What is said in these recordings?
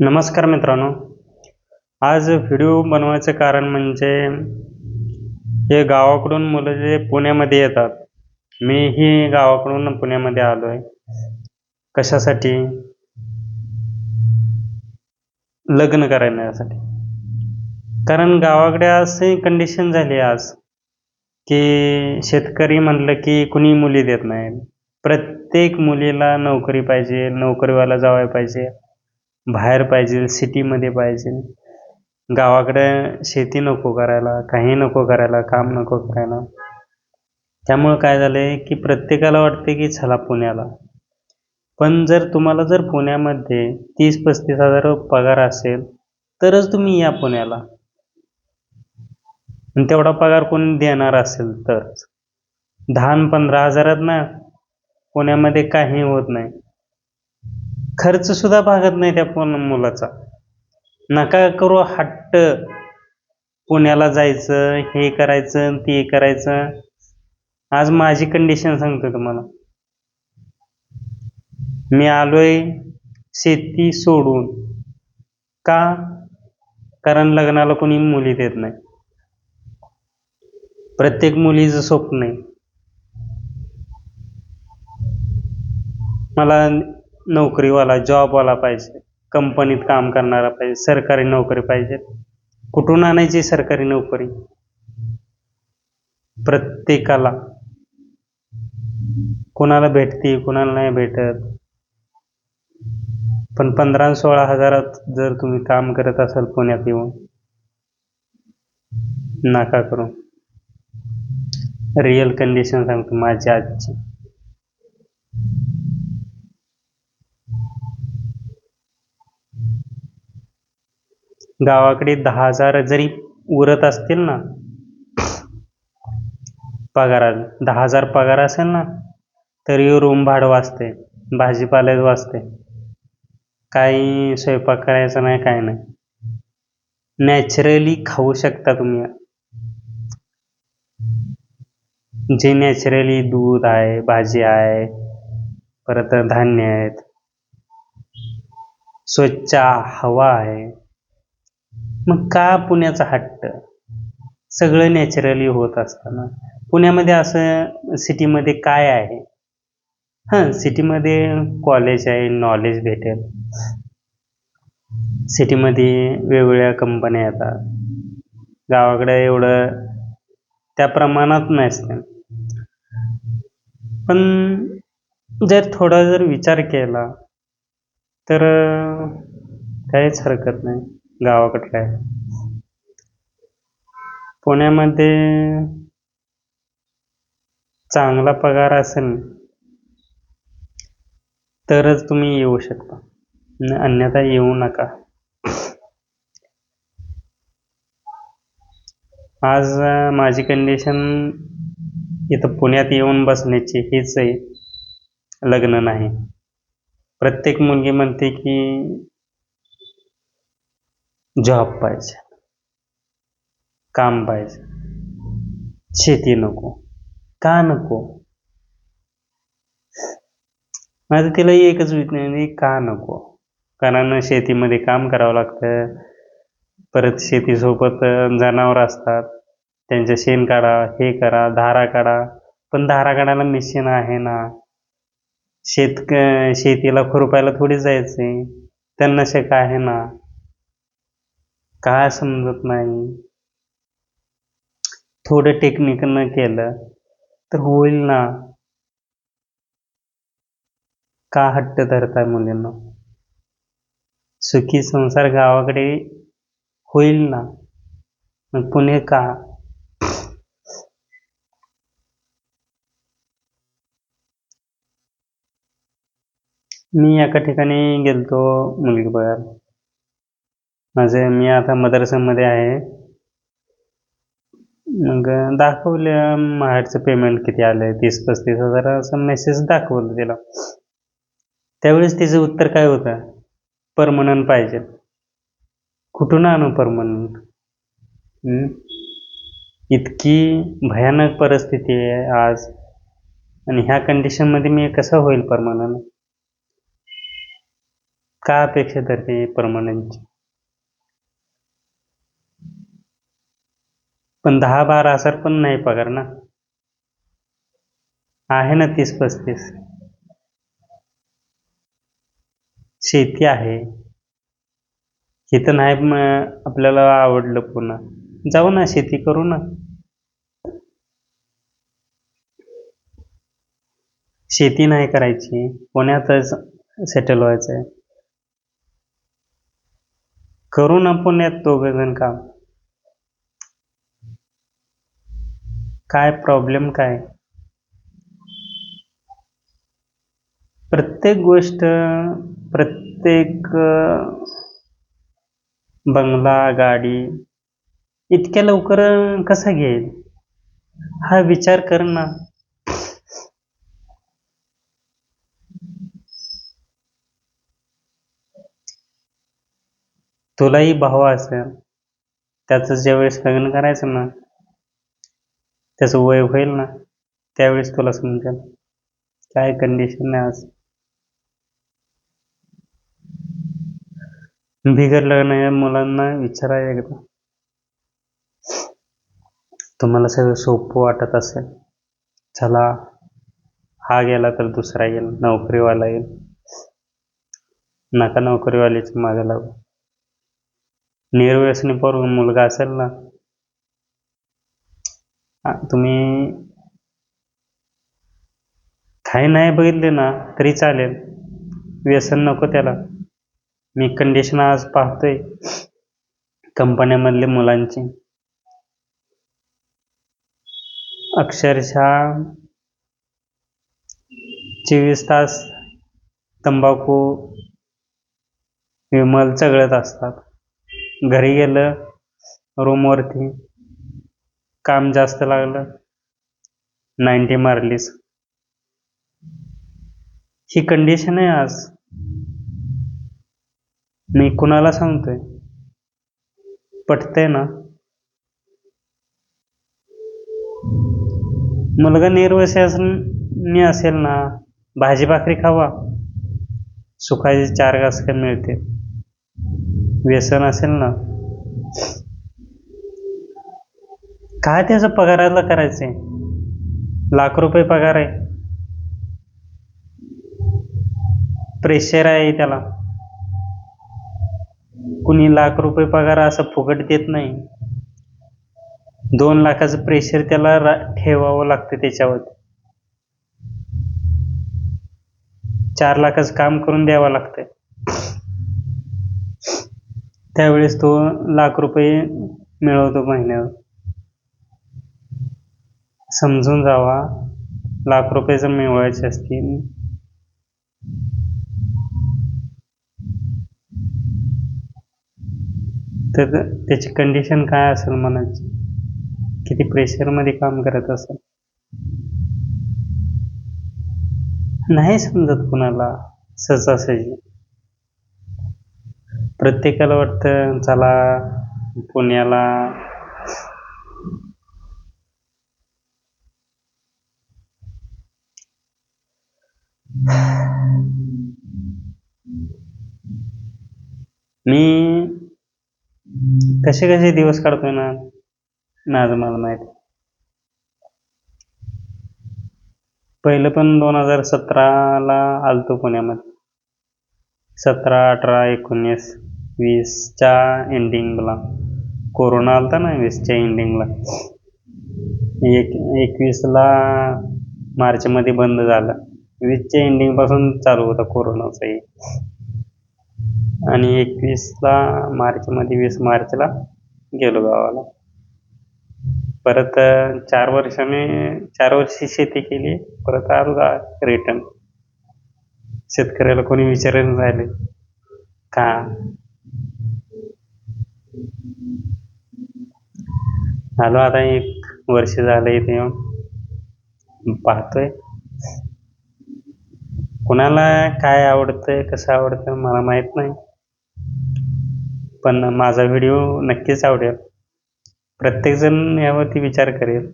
नमस्कार मित्रांनो. आज व्हिडिओ बनवायचं कारण म्हणजे हे गावाकडून मुलं जे पुण्यामध्ये येतात मीही गावाकडून पुण्यामध्ये आलो आहे कशासाठी? लग्न करण्यासाठी. कारण गावाकडे असे कंडिशन झाली आज की शेतकरी म्हणलं की कुणी मुली देत नाही. प्रत्येक मुलीला नोकरी पाहिजे नोकरीवाला जावाय पाहिजे. बाहेर पाहिजे सिटीमध्ये पाहिजे. गावाकडे शेती नको करायला काही नको करायला काम नको करायला. त्यामुळं काय झालंय की प्रत्येकाला वाटते की चला पुण्याला. पण जर तुम्हाला जर पुण्यामध्ये तीस पस्तीस हजार पगार असेल तरच तुम्ही या पुण्याला. आणि तेवढा पगार कोणी देणार असेल तर दहा पंधरा हजारात ना पुण्यामध्ये काही होत नाही. खर्च सुद्धा भागत नाही त्या पण मुलाचा. नका करू हट्ट. पुण्याला जायचं हे करायचं ते करायचं. आज माझी कंडिशन सांगतो तुम्हाला. मी आलोय शेती सोडून. का? कारण लग्नाला कोणी मुली देत नाही. प्रत्येक मुलीचं स्वप्न आहे. मला नोकरीवाला जॉबवाला पाहिजे. कंपनीत काम करणारा पाहिजे. सरकारी नोकरी पाहिजे. कुठून आणायची सरकारी नोकरी? प्रत्येकाला. कुणाला भेटते कुणाला नाही भेटत. पण पंधरा सोळा हजारात जर तुम्ही काम करत असाल पुण्यात येऊन नका करू. रिअल कंडिशन सांगतो माझी आजची. गावाकडे दहा हजार जरी उरत असतील ना पगारात दहा हजार पगार असेल ना तरी रूम भाडं वाचते भाजीपाल्यात वाचते. काही स्वयंपाक करायचा नाही काय नाही. नॅचरली खाऊ शकता तुम्ही. जे नॅचरली दूध आहे भाजी आहे परत धान्य आहेत. स्वच्छ हवा आहे. मग का पुण्याचा हट्ट? सगळं नॅचरली होत असताना. पुण्यामध्ये असं सिटीमध्ये काय आहे? हां सिटीमध्ये कॉलेज आहे नॉलेज भेटेल. सिटीमध्ये वेगवेगळ्या कंपन्या येतात. गावाकडे एवढं त्या प्रमाणात नसते. पण जर थोडा जर विचार केला तर काहीच हरकत नाही. गावाकडलं आहे. पुण्यामध्ये चांगला पगार असेल तरच तुम्ही येऊ शकता. अन्यथा येऊ नका. आज माझी कंडिशन इथं पुण्यात येऊन बसण्याची हीच आहे. लग्न नाही. प्रत्येक मुलगी म्हणते की जॉब पाहिजे. काम पाहिजे. शेती नको. का नको? माझं तिला एकच विज्ञानी का नको? कारण शेतीमध्ये काम करावं लागतं. परत शेतीसोबत जनावर असतात. त्यांचे शेण काढा हे करा धारा काढा. पण धारा काढायला मशीन आहे ना. शेत शेतीला खुरपायला थोडी जायचे त्यांना शक आहे ना. काय समजत नाही. थोडं टेक्निकनं केलं तर होईल ना. का हट्ट धरताय मुलींना? सुखी संसार गावाकडे होईल ना. मग पुणे का? मी एका ठिकाणी गेलतो मुलगी बघायला माझे मी आता मदरसामध्ये आहे. मग दाखवलं माहेरचं पेमेंट किती आलं आहे तीस पस्तीस हजार असं मेसेज दाखवलं तिला. त्यावेळेस तिचं उत्तर काय होतं? परमनंट पाहिजे. कुठून आणू परमनंट इतकी भयानक परिस्थिती आहे आज. आणि ह्या कंडिशनमध्ये मी कसं होईल परमनंट का अपेक्षा धरते परमनंटची पण दहा बारा हजार पण नाही पगार ना. आहे ना तीस पस्तीस. शेती आहे. इथं नाही आपल्याला आवडलं पुन्हा. जाऊ ना शेती करू ना. शेती नाही करायची. पुण्यातच सेटल व्हायचंय. करू ना पुण्यात दोघं जण काम. काय प्रॉब्लेम काय? प्रत्येक गोष्ट प्रत्येक बंगला गाडी इतक्या लवकर कसा घेईल? हा विचार कर ना. तुलाही भाव असेल. त्याचं ज्यावेळेस लग्न करायचं ना त्याचं वय होईल ना त्यावेळेस तुला समजेल. काय कंडिशन आहे आज? बिगर लग्न मुलांना विचारा एकदा. तुम्हाला सगळं सोपं वाटत असेल. चला हा गेला तर दुसरा येईल नोकरीवाला येईल. नका नोकरीवाल्याच्या मागे लागू निर्व्यसनी पोर मुलगा असेल ना तुम्ही काही नाही बघितले ना तरी चालेल. व्यसन नको त्याला. मी कंडिशन आज पाहतोय कंपन्यामधले मुलांची. अक्षरशः चोवीस तास तंबाखू विमल चगळत असतात. घरी गेलं रूमवरती काम जास्त लागलं. नाईन्टी मारलीस. ही कंडिशन आहे आज. मी कुणाला सांगतोय? पटतंय ना? मुलगा निर्वसनी असेल ना भाजी भाकरी खावा. सुखाचे चार घास मिळते व्यसन असेल ना? काय त्याचं पगाराला करायचं आहे लाख रुपये पगार आहे. प्रेशर आहे त्याला. कुणी लाख रुपये पगार असं फुकट देत नाही. दोन लाखाचं प्रेशर त्याला रा- ठेवावं लागतं त्याच्यावर. चार लाखाचं काम करून द्यावं लागतंय. त्यावेळेस तो लाख रुपये मिळवतो महिन्यावर. समजून जावा. लाख रुपये जर मिळवायचे असतील. तर त्याची कंडिशन काय असेल मनाची किती प्रेशरमध्ये काम करत असेल? नाही समजत कुणाला. सहजासहजी. प्रत्येकाला वाटतं चला पुण्याला मी कसे कसे दिवस काढतोय ना माझं मला माहिती. पहिलं पण दोन हजार सतराला आलतो पुण्यामध्ये. सतरा अठरा एकोणीस वीसच्या एंडिंगला कोरोना आलता ना वीसच्या एंडिंगला एक एकवीसला मार्चमध्ये बंद झालं. वीसच्या एंडिंगपासून चालू होता कोरोनाचाही आणि एकवीसला मार्चमध्ये वीस मार्चला गेलो गावाला. परत चार वर्षाने चार वर्षी शेती केली परत आलो रिटर्न शेतकऱ्याला कोणी विचारेल राहिले. का? आलो आता एक वर्ष झालं इथे येऊन. पाहतोय. कुणाला काय आवडतं कसं आवडतं मला माहीत नाही. पण माझा व्हिडिओ नक्कीच आवडेल. प्रत्येकजण यावरती विचार करेल.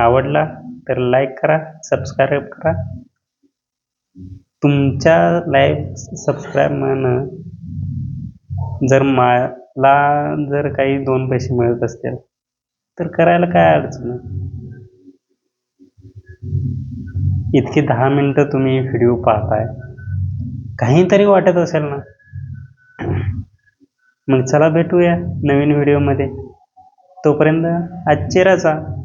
आवडला तर लाईक करा सबस्क्राईब करा. तुमच्या लाईक सबस्क्राईबनं जर मला जर काही दोन पैसे मिळत असतील तर करायला काय अडचण आहे इतकी दहा मिनटं तुम्ही व्हिडिओ पाहताय. काहीतरी वाटत असेल ना? मग चला भेटूया नवीन व्हिडिओमध्ये तोपर्यंत आश्चर्याचा